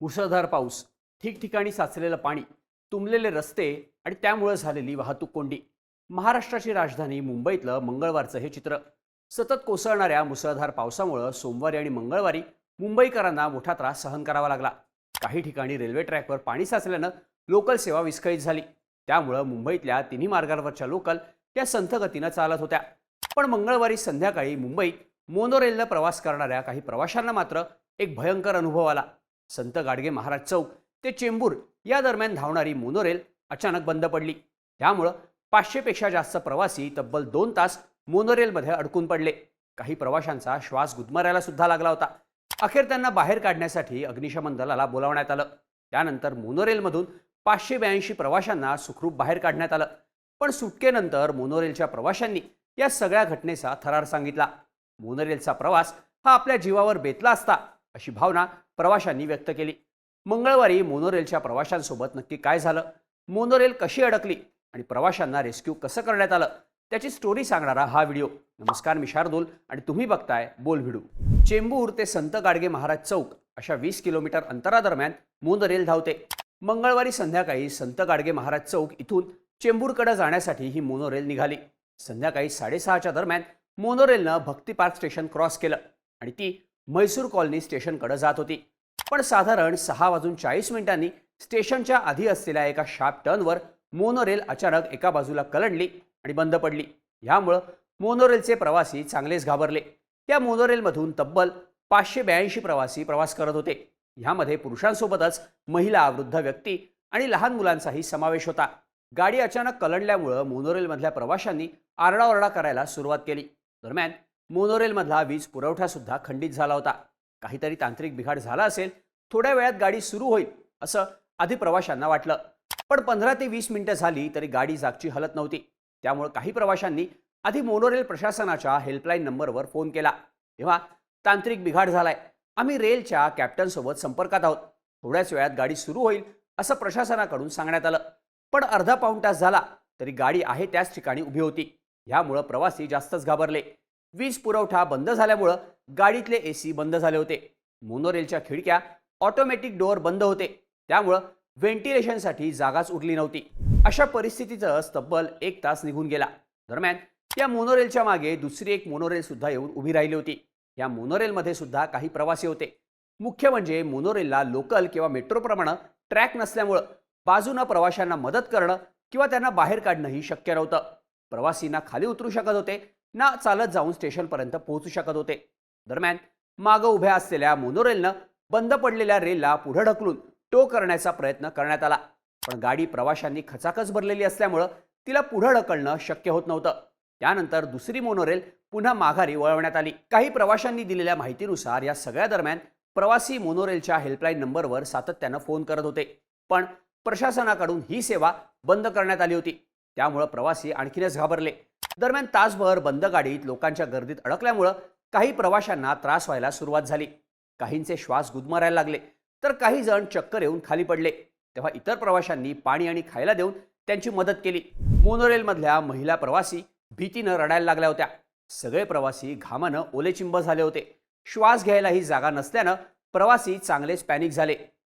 मुसळधार पाऊस ठिकठिकाणी साचलेलं पाणी तुंबलेले रस्ते आणि त्यामुळे झालेली वाहतूक कोंडी. महाराष्ट्राची राजधानी मुंबईतलं मंगळवारचं हे चित्र. सतत कोसळणाऱ्या मुसळधार पावसामुळं सोमवारी आणि मंगळवारी मुंबईकरांना मोठा त्रास सहन करावा लागला. काही ठिकाणी रेल्वे ट्रॅकवर पाणी साचल्यानं लोकल सेवा विस्कळीत झाली. त्यामुळं मुंबईतल्या तिन्ही मार्गावरच्या लोकल त्या संथगतीनं चालत होत्या. पण मंगळवारी संध्याकाळी मुंबईत मोनोरेलनं प्रवास करणाऱ्या काही प्रवाशांना मात्र एक भयंकर अनुभव आला. संत गाडगे महाराज चौक ते चेंबूर या दरम्यान धावणारी मोनोरेल अचानक बंद पडली. त्यामुळं पाचशेपेक्षा जास्त प्रवासी तब्बल दोन तास मोनोरेलमध्ये अडकून पडले. काही प्रवाशांचा श्वास गुदमरायला सुद्धा लागला होता. अखेर त्यांना बाहेर काढण्यासाठी अग्निशमन दलाला बोलावण्यात आलं. त्यानंतर मोनोरेलमधून पाचशे ब्याऐंशी प्रवाशांना सुखरूप बाहेर काढण्यात आलं. पण सुटकेनंतर मोनोरेलच्या प्रवाशांनी या सगळ्या घटनेचा थरार सांगितला. मोनोरेलचा प्रवास हा आपल्या जीवावर बेतला असता. अशी भावना प्रवाशांनी व्यक्त केली. मंगळवारी मोनोरेलच्या प्रवाशांसोबत नक्की काय झालं? मोनोरेल कशी अडकली? आणि प्रवाशांना रेस्क्यू कसं करण्यात आलं? त्याची स्टोरी सांगणारा हा व्हिडिओ. नमस्कार मी शार्दूल आणि तुम्ही बघताय बोल व्हिडिओ चेंबूर ते संत गाडगे महाराज चौक अशा वीस किलोमीटर अंतरादरम्यान मोनोरेल धावते. मंगळवारी संध्याकाळी संत गाडगे महाराज चौक इथून चेंबूरकडे जाण्यासाठी ही मोनोरेल निघाली. संध्याकाळी साडेसहाच्या दरम्यान मोनोरेलनं भक्ती पार्क स्टेशन क्रॉस केलं आणि ती म्हैसूर कॉलनी स्टेशनकडे जात होती. पण साधारण सहा वाजून चाळीस मिनिटांनी स्टेशनच्या आधी असलेल्या एका शार्प टर्नवर मोनोरेल अचानक एका बाजूला कलंडली आणि बंद पडली. यामुळं मोनोरेलचे प्रवासी चांगलेच घाबरले. त्या मोनोरेलमधून तब्बल पाचशे ब्याऐंशी प्रवासी प्रवास करत होते. ह्यामध्ये पुरुषांसोबतच महिला वृद्ध व्यक्ती आणि लहान मुलांचाही समावेश होता. गाडी अचानक कलंडल्यामुळं मोनोरेलमधल्या प्रवाशांनी आरडाओरडा करायला सुरुवात केली. दरम्यान मोनोरेलमधला वीज पुरवठा सुद्धा खंडित झाला होता. काहीतरी तांत्रिक बिघाड झाला असेल थोड्या वेळात गाडी सुरू होईल असं आधी प्रवाशांना वाटलं. पण पंधरा ते वीस मिनिटं झाली तरी गाडी जागची हलत नव्हती. त्यामुळे काही प्रवाशांनी आधी मोनोरेल प्रशासनाच्या हेल्पलाईन नंबरवर फोन केला. तेव्हा तांत्रिक बिघाड झालाय. आम्ही रेलच्या कॅप्टनसोबत संपर्कात आहोत. थोड्याच वेळात गाडी सुरू होईल असं प्रशासनाकडून सांगण्यात आलं. पण अर्धा पाऊण तास झाला तरी गाडी आहे त्याच ठिकाणी उभी होती. यामुळं प्रवासी जास्तच घाबरले. वीज पुरवठा बंद झाल्यामुळं गाडीतले ए सी बंद झाले होते. मोनोरेलच्या खिडक्या ऑटोमॅटिक डोअर बंद होते. त्यामुळं व्हेंटिलेशनसाठी जागाच उरली नव्हती. अशा परिस्थितीचं तब्बल एक तास निघून गेला. दरम्यान या मोनोरेलच्या मागे दुसरी एक मोनोरेल सुद्धा येऊन उभी राहिली होती. या मोनोरेलमध्ये सुद्धा काही प्रवासी होते. मुख्य म्हणजे मोनोरेलला लोकल किंवा मेट्रोप्रमाणे ट्रॅक नसल्यामुळं बाजूनं प्रवाशांना मदत करणं किंवा त्यांना बाहेर काढणंही शक्य नव्हतं. प्रवासींना खाली उतरू शकत होते. ना चालत जाऊन स्टेशनपर्यंत पोहोचू शकत होते. दरम्यान मागं उभ्या असलेल्या मोनोरेलनं बंद पडलेल्या रेलला पुढे ढकलून टो करण्याचा प्रयत्न करण्यात आला. पण गाडी प्रवाशांनी खचाखच भरलेली असल्यामुळं तिला पुढं ढकलणं शक्य होत नव्हतं. त्यानंतर दुसरी मोनोरेल पुन्हा माघारी वळवण्यात आली. काही प्रवाशांनी दिलेल्या माहितीनुसार या सगळ्या दरम्यान प्रवासी मोनोरेलच्या हेल्पलाईन नंबरवर सातत्यानं फोन करत होते. पण प्रशासनाकडून ही सेवा बंद करण्यात आली होती. त्यामुळं प्रवासी आणखीनच घाबरले. दरम्यान तासभर बंद गाडीत लोकांच्या गर्दीत अडकल्यामुळं काही प्रवाशांना त्रास व्हायला सुरुवात झाली. काहींचे श्वास गुदमरायला लागले. तर काही जण चक्कर येऊन खाली पडले. तेव्हा इतर प्रवाशांनी पाणी आणि खायला देऊन त्यांची मदत केली. मोनोरेलमधल्या महिला प्रवासी भीतीनं रडायला लागल्या होत्या. सगळे प्रवासी घामानं ओलेचिंब झाले होते. श्वास घ्यायलाही जागा नसल्यानं प्रवासी चांगलेच पॅनिक झाले.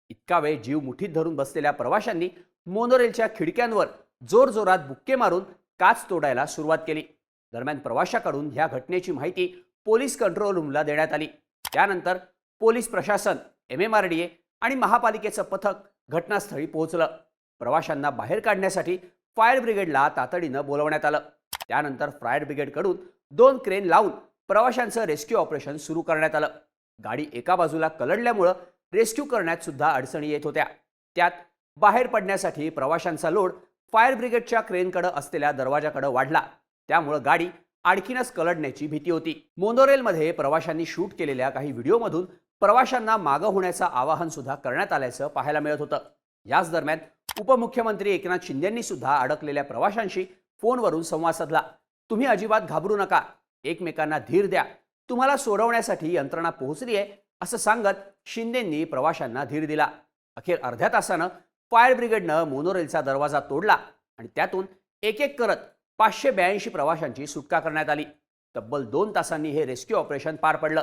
इतका वेळ जीव मुठीत धरून बसलेल्या प्रवाशांनी मोनोरेलच्या खिडक्यांवर जोरजोरात बुक्के मारून काच तोडायला सुरुवात केली. दरम्यान प्रवाशाकडून ह्या घटनेची माहिती पोलीस कंट्रोल रूमला देण्यात आली. त्यानंतर पोलीस प्रशासन M M R D A आणि महापालिकेचं पथक घटनास्थळी पोहोचलं. प्रवाशांना बाहेर काढण्यासाठी फायर ब्रिगेडला तातडीनं बोलवण्यात आलं. त्यानंतर फायर ब्रिगेडकडून दोन क्रेन लावून प्रवाशांचं रेस्क्यू ऑपरेशन सुरू करण्यात आलं. गाडी एका बाजूला कलडल्यामुळं रेस्क्यू करण्यात सुद्धा अडचणी येत होत्या. त्यात बाहेर पडण्यासाठी प्रवाशांचा लोड फायर ब्रिगेडच्या क्रेनकडे असलेल्या दरवाजाकडे वाढला. त्यामुळं गाडी आणखीनच कलडण्याची भीती होती. मोनोरेलमध्ये प्रवाशांनी शूट केलेल्या काही व्हिडिओमधून प्रवाशांना मागं होण्याचं आवाहन सुद्धा करण्यात आल्याचं पाहायला मिळत होतं. याच दरम्यान उपमुख्यमंत्री एकनाथ शिंदेंनी सुद्धा अडकलेल्या प्रवाशांशी फोनवरून संवाद साधला. तुम्ही अजिबात घाबरू नका. एकमेकांना धीर द्या. तुम्हाला सोडवण्यासाठी यंत्रणा पोहोचली आहे असं सांगत शिंदेंनी प्रवाशांना धीर दिला. अखेर अर्ध्या तासानं फायर ब्रिगेडनं मोनोरेलचा दरवाजा तोडला आणि त्यातून एक एक करत पाचशे ब्याऐंशी प्रवाशांची सुटका करण्यात आली. तब्बल दोन तासांनी हे रेस्क्यू ऑपरेशन पार पडलं.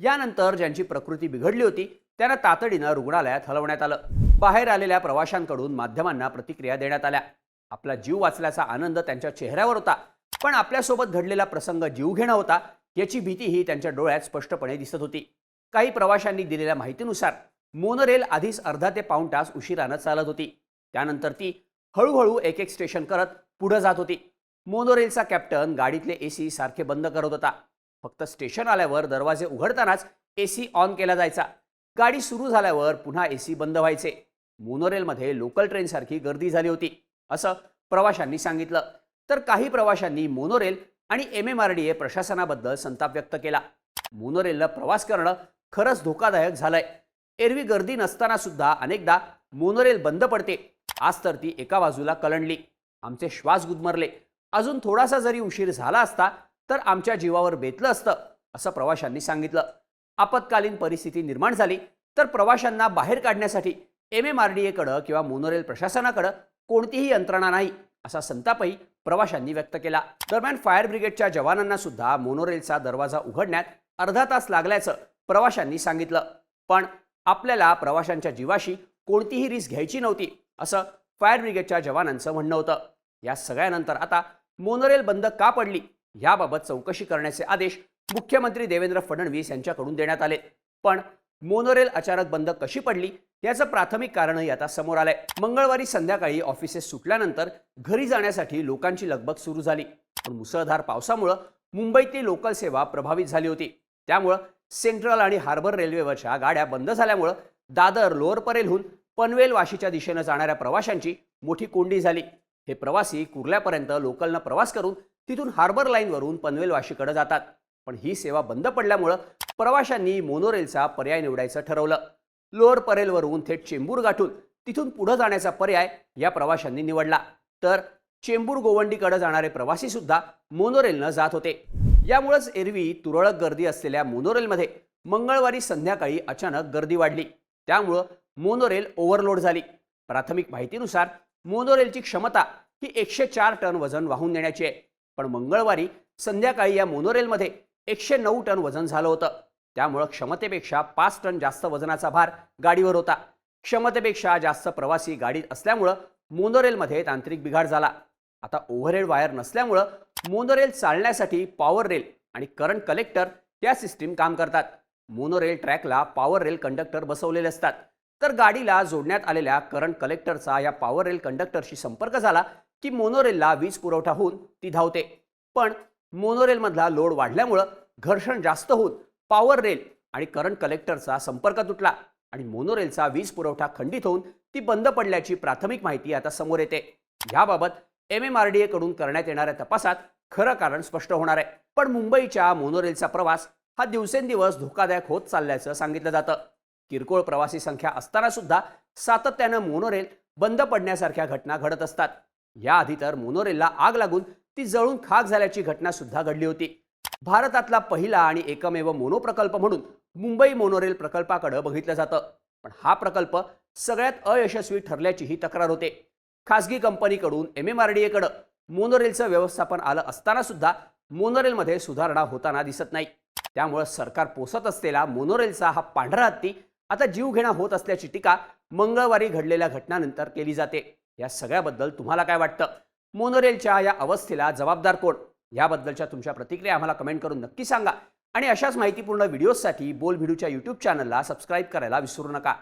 यानंतर ज्यांची प्रकृती बिघडली होती त्यांना तातडीनं रुग्णालयात हलवण्यात आलं. बाहेर आलेल्या प्रवाशांकडून माध्यमांना प्रतिक्रिया देण्यात आल्या. आपला जीव वाचल्याचा आनंद त्यांच्या चेहऱ्यावर होता पण आपल्यासोबत घडलेला प्रसंग जीवघेणा होता याची भीतीही त्यांच्या डोळ्यात स्पष्टपणे दिसत होती. काही प्रवाशांनी दिलेल्या माहितीनुसार मोनोरेल आधीच अर्धा ते पाऊण तास उशिरानं चालत होती. त्यानंतर ती हळूहळू एक एक स्टेशन करत पुढं जात होती. मोनोरेलचा कॅप्टन गाडीतले ए सी सारखे बंद करत होता. फक्त स्टेशन आल्यावर दरवाजे उघडतानाच ए सी ऑन केला जायचा. गाडी सुरू झाल्यावर पुन्हा ए सी बंद व्हायचे. मोनोरेलमध्ये लोकल ट्रेनसारखी गर्दी झाली होती असं प्रवाशांनी सांगितलं. तर काही प्रवाशांनी मोनोरेल आणि M M R D A प्रशासनाबद्दल संताप व्यक्त केला. मोनोरेलनं प्रवास करणं खरंच धोकादायक झालंय. एरवी गर्दी नसताना सुद्धा अनेकदा मोनोरेल बंद पडते. आज तर ती एका बाजूला कलंडली. आमचे श्वास गुदमरले. अजून थोडासा जरी उशीर झाला असता तर आमच्या जीवावर बेतलं असतं असं प्रवाशांनी सांगितलं. आपत्कालीन परिस्थिती निर्माण झाली तर प्रवाशांना बाहेर काढण्यासाठी एम एम आर डी एकडं किंवा मोनोरेल प्रशासनाकडं कोणतीही यंत्रणा नाही असा संतापही प्रवाशांनी व्यक्त केला. दरम्यान फायर ब्रिगेडच्या जवानांना सुद्धा मोनोरेलचा दरवाजा उघडण्यात अर्धा तास लागल्याचं प्रवाशांनी सांगितलं. पण आपल्याला प्रवाशांच्या जीवाशी कोणतीही रिस्क घ्यायची नव्हती असं फायर ब्रिगेडच्या जवानांचं म्हणणं होतं. या सगळ्यानंतर आता मोनोरेल बंद का पडली याबाबत चौकशी करण्याचे आदेश मुख्यमंत्री देवेंद्र फडणवीस यांच्याकडून देण्यात आले. पण मोनोरेल अचानक बंद कशी पडली याचं प्राथमिक कारणही आता समोर आलंय. मंगळवारी संध्याकाळी ऑफिसेस सुटल्यानंतर घरी जाण्यासाठी लोकांची लगबग सुरू झाली. पण मुसळधार पावसामुळं मुंबईतली लोकल सेवा प्रभावित झाली होती. त्यामुळं सेंट्रल आणि हार्बर रेल्वेवरच्या गाड्या बंद झाल्यामुळं दादर लोअर परेलहून पनवेल वाशीच्या दिशेनं जाणाऱ्या प्रवाशांची मोठी कोंडी झाली. हे प्रवासी कुर्ल्यापर्यंत लोकलनं प्रवास करून तिथून हार्बर लाईनवरून पनवेल वाशीकडे जातात. पण ही सेवा बंद पडल्यामुळं प्रवाशांनी मोनोरेलचा पर्याय निवडायचं ठरवलं. लोअर परेलवरून थेट चेंबूर गाठून तिथून पुढे जाण्याचा पर्याय या प्रवाशांनी निवडला. तर चेंबूर गोवंडीकडे जाणारे प्रवासी सुद्धा मोनोरेलनं जात होते. यामुळेच एरवी तुरळक गर्दी असलेल्या मोनोरेलमध्ये मंगळवारी संध्याकाळी अचानक गर्दी वाढली. त्यामुळं मोनोरेल ओव्हरलोड झाली. प्राथमिक माहितीनुसार मोनोरेलची क्षमता ही एकशे चार टन वजन वाहून नेण्याची आहे. पण मंगळवारी संध्याकाळी या मोनोरेलमध्ये एकशे नऊ टन वजन झालं होतं. त्यामुळं क्षमतेपेक्षा पाच टन जास्त वजनाचा भार गाडीवर होता. क्षमतेपेक्षा जास्त प्रवासी गाडीत असल्यामुळं मोनोरेलमध्ये तांत्रिक बिघाड झाला. आता ओव्हरहेड वायर नसल्यामुळं मोनोरेल चालण्यासाठी पॉवर रेल आणि करंट कलेक्टर या सिस्टीम काम करतात. मोनोरेल ट्रॅकला पॉवर रेल कंडक्टर बसवलेले असतात. तर गाडीला जोडण्यात आलेल्या करंट कलेक्टरचा या पॉवर रेल कंडक्टरशी संपर्क झाला की मोनोरेलला वीज पुरवठा होऊन ती धावते. पण मोनोरेलमधला लोड वाढल्यामुळं घर्षण जास्त होऊन पॉवर रेल आणि करंट कलेक्टरचा संपर्क तुटला आणि मोनोरेलचा वीज पुरवठा खंडित होऊन ती बंद पडल्याची प्राथमिक माहिती आता समोर येते. याबाबत एम एम आर डी एकडून करण्यात येणाऱ्या तपासात खरं कारण स्पष्ट होणार आहे. पण मुंबईच्या मोनोरेलचा प्रवास हा दिवसेंदिवस धोकादायक होत चालल्याचं सांगितलं जातं. किरकोळ प्रवासी संख्या असताना सुद्धा सातत्यानं मोनोरेल बंद पडण्यासारख्या घटना घडत असतात. याआधी तर मोनोरेलला आग लागून ती जळून खाक झाल्याची घटना सुद्धा घडली होती. भारतातला पहिला आणि एकमेव मोनो प्रकल्प म्हणून मुंबई मोनोरेल प्रकल्पाकडे बघितलं जातं. पण हा प्रकल्प सगळ्यात अयशस्वी ठरल्याचीही तक्रार होते. खासगी कंपनीकडून एम एम आर डी एकडं मोनोरेलचं व्यवस्थापन आलं असताना सुद्धा मोनोरेलमध्ये सुधारणा होताना दिसत नाही. त्यामुळे सरकार पोसत असलेला मोनोरेलचा हा पांढरा हत्ती आता जीवघेणा होत असल्याची टीका मंगळवारी घडलेल्या घटनानंतर केली जाते. या सगळ्याबद्दल तुम्हाला काय वाटतं? मोनोरेलच्या या अवस्थेला जबाबदार कोण? याबद्दलच्या तुमच्या प्रतिक्रिया आम्हाला कमेंट करून नक्की सांगा. आणि अशाच माहितीपूर्ण व्हिडिओजसाठी बोल व्हिडिओच्या यूट्यूब चॅनलला सबस्क्राईब करायला विसरू नका.